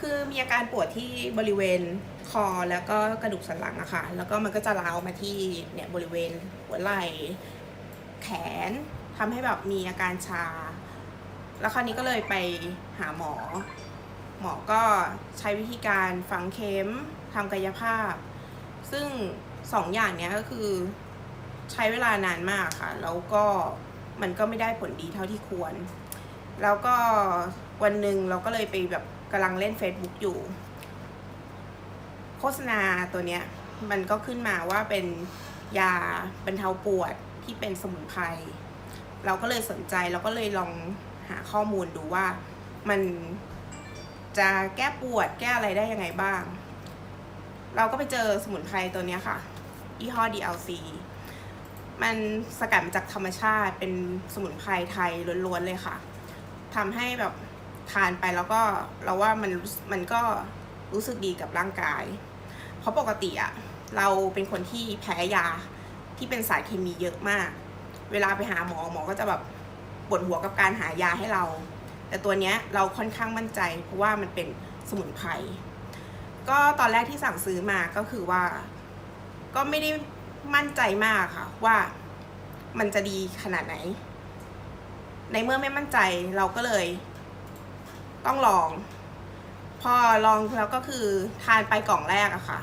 คือมีอาการปวดที่บริเวณคอแล้วก็กระดูกสันหลังอะค่ะ แล้วก็มันก็จะลาวมาที่เนี่ยบริเวณหัวไหล่แขนทำให้แบบมีอาการชา แล้วคราวนี้ก็เลยไปหาหมอ หมอก็ใช้วิธีการฝังเข็มทำกายภาพ ซึ่งสองอย่างเนี้ยก็คือใช้เวลานานมากค่ะ แล้วก็มันก็ไม่ได้ผลดีเท่าที่ควร แล้วก็วันหนึ่งเราก็เลยไปแบบ กำลังเล่น Facebook อยู่ โฆษณาตัวเนี้ย มันก็ขึ้นมาว่าเป็นยาบรรเทาปวดที่เป็นสมุนไพรเราก็เลยสนใจเราก็เลยลองหาข้อมูลดูว่ามันจะแก้ปวดแก้อะไรได้ยังไงบ้าง เราก็ไปเจอสมุนไพรตัวเนี้ยค่ะยี่ห้อ DLC มันสกัดมาจากธรรมชาติเป็นสมุนไพรไทยล้วนๆเลยค่ะทำให้แบบ ทานไปแล้วก็เราว่ามันมันก็รู้สึกดีกับร่างกาย เพราะปกติอะเราเป็นคนที่แพ้ยาที่เป็นสารเคมีเยอะมาก เวลาไปหาหมอหมอก็จะแบบปวดหัวกับการหายาให้เรา แต่ตัวเนี้ยเราค่อนข้างมั่นใจ เพราะว่ามันเป็นสมุนไพรก็ตอนแรกที่สั่งซื้อมาก็คือว่า ก็ไม่ได้มั่นใจมากค่ะ ว่ามันจะดีขนาดไหน ในเมื่อไม่มั่นใจเราก็เลย ต้องลอง พอลองแล้วก็คือทานไปกล่องแรกอะค่ะ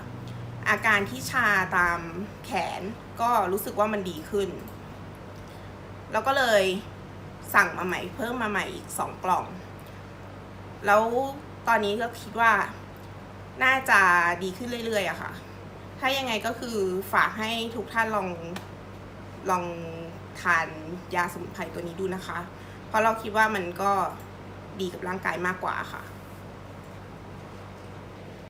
อาการที่ชาตามแขนก็รู้สึกว่ามันดีขึ้น แล้วก็เลยสั่งมาใหม่เพิ่มมาใหม่อีกสองกล่อง แล้วตอนนี้ก็คิดว่าน่าจะดีขึ้นเรื่อยๆอะค่ะ ถ้ายังไงก็คือฝากให้ทุกท่านลองลองทานยาสมุนไพรตัวนี้ดูนะคะ เพราะเราคิดว่ามันก็ ดีกับร่างกายมากกว่าค่ะ